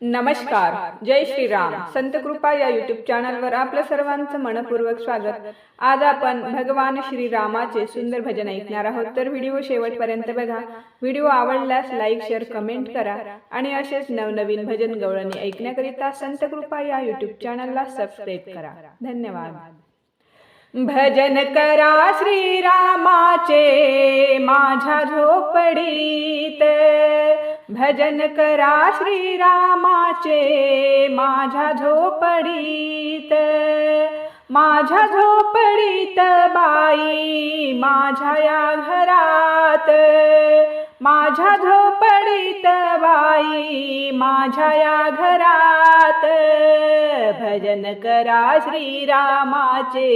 नमस्कार. जय श्रीराम. संत कृपा या युट्यूब चॅनलवर आपलं सर्वांचं मनपूर्वक स्वागत. आज आपण भगवान श्रीरामाचे सुंदर भजन ऐकणार आहोत. तर व्हिडिओ शेवटपर्यंत बघा. व्हिडिओ आवडल्यास लाईक शेअर कमेंट करा आणि असेच नवनवीन भजन गवळणी ऐकण्याकरिता संत कृपा या युट्यूब चॅनलला सबस्क्राईब करा. धन्यवाद. भजन करा श्रीरामाचे माझ्या झोपडीत. भजन करा श्रीरामाचे माझ्या झोपडीत. माझ्या झोपडीत बाई माझ्या या घरात. माझ्या झोपडीत बाई माझ्या या घरात. भजन करा श्रीरामाचे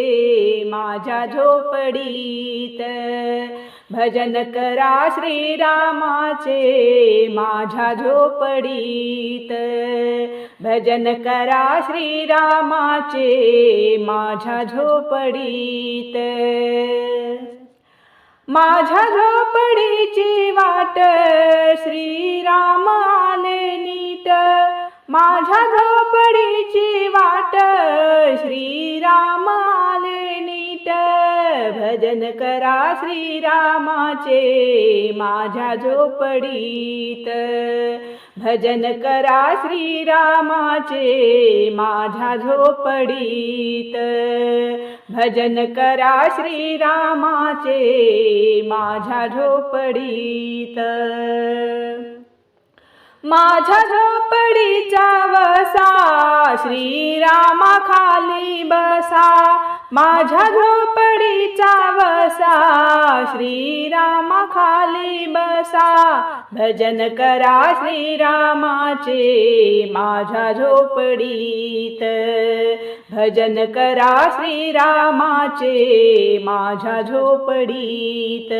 माझ्या झोपडीत. भजन करा श्रीरामाचे माझ्या झोपडीत. भजन करा श्रीरामाचे माझ्या झोपडीत. माझ्या झोपडीची वाट श्रीराम आले नीट. माझ्या झोपडीची वाट श्रीराम इष्ट भजन करा श्रीरामाचे माझ्या झोपडीत. भजन करा श्रीरामाचे माझ्या झोपडीत. भजन करा श्रीरामाचे माझ्या झोपडीत. माझ्या झोपडीचा वसा श्रीरामा खाली बसा. माझ्या झोपडीचा वसा श्रीरामा खाली बसा. भजन करा श्रीरामाचे माझ्या झोपडीत. भजन करा श्रीरामाचे माझ्या झोपडीत.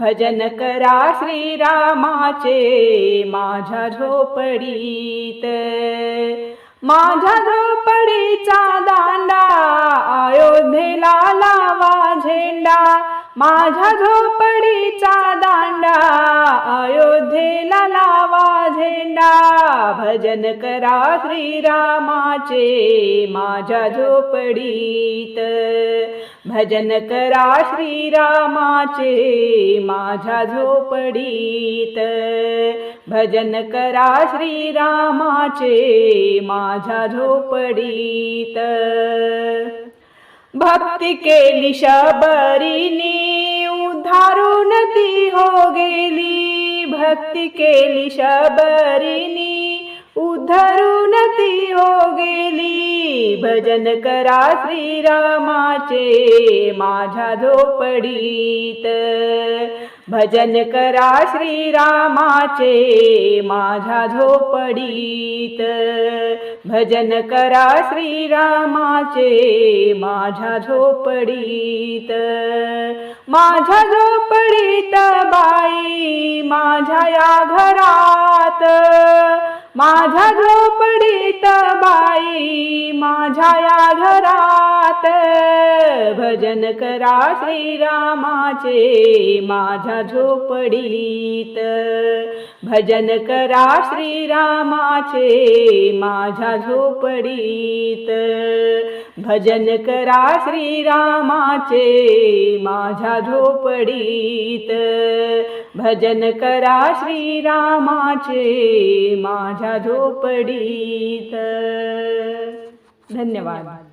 भजन करा श्रीरामाचे माझ्या झोपडीत. माझ्या झोपडीचा दांडा अयोध्येला लावा झेंडा माझ्या झोपडीचा दांडा. अयोध्येला लावा झेंडा भजन करा श्रीरामाचे माझ्या झोपडीत. भजन करा श्रीरामाचे माझ्या झोपडीत. भजन करा श्रीरामाचे माझ्या झोपडीत. भक्ति केली शबरीनी उधारून ती हो गेली। भक्ति केली शबरीनी उधरून ती हो गेली। भजन करा श्रीरामाचे माझ्या झोपडीत। भजन करा श्रीरामाचे माझ्या झोपडीत. भजन करा श्रीरामाचे माझ्या झोपडीत. माझ्या झोपडीत बाई माझ्या या घरात. माझ्या झोपडीत बाई माझ्या या घरात. भजन करा श्रीरामाचे माझ्या झोपडीत. भजन करा श्रीरामाचे माझ्या झोपडीत. भजन करा श्रीरामाचे माझ्या झोपडीत. भजन करा श्रीरामाचे माझ्या झोपडीत. धन्यवाद.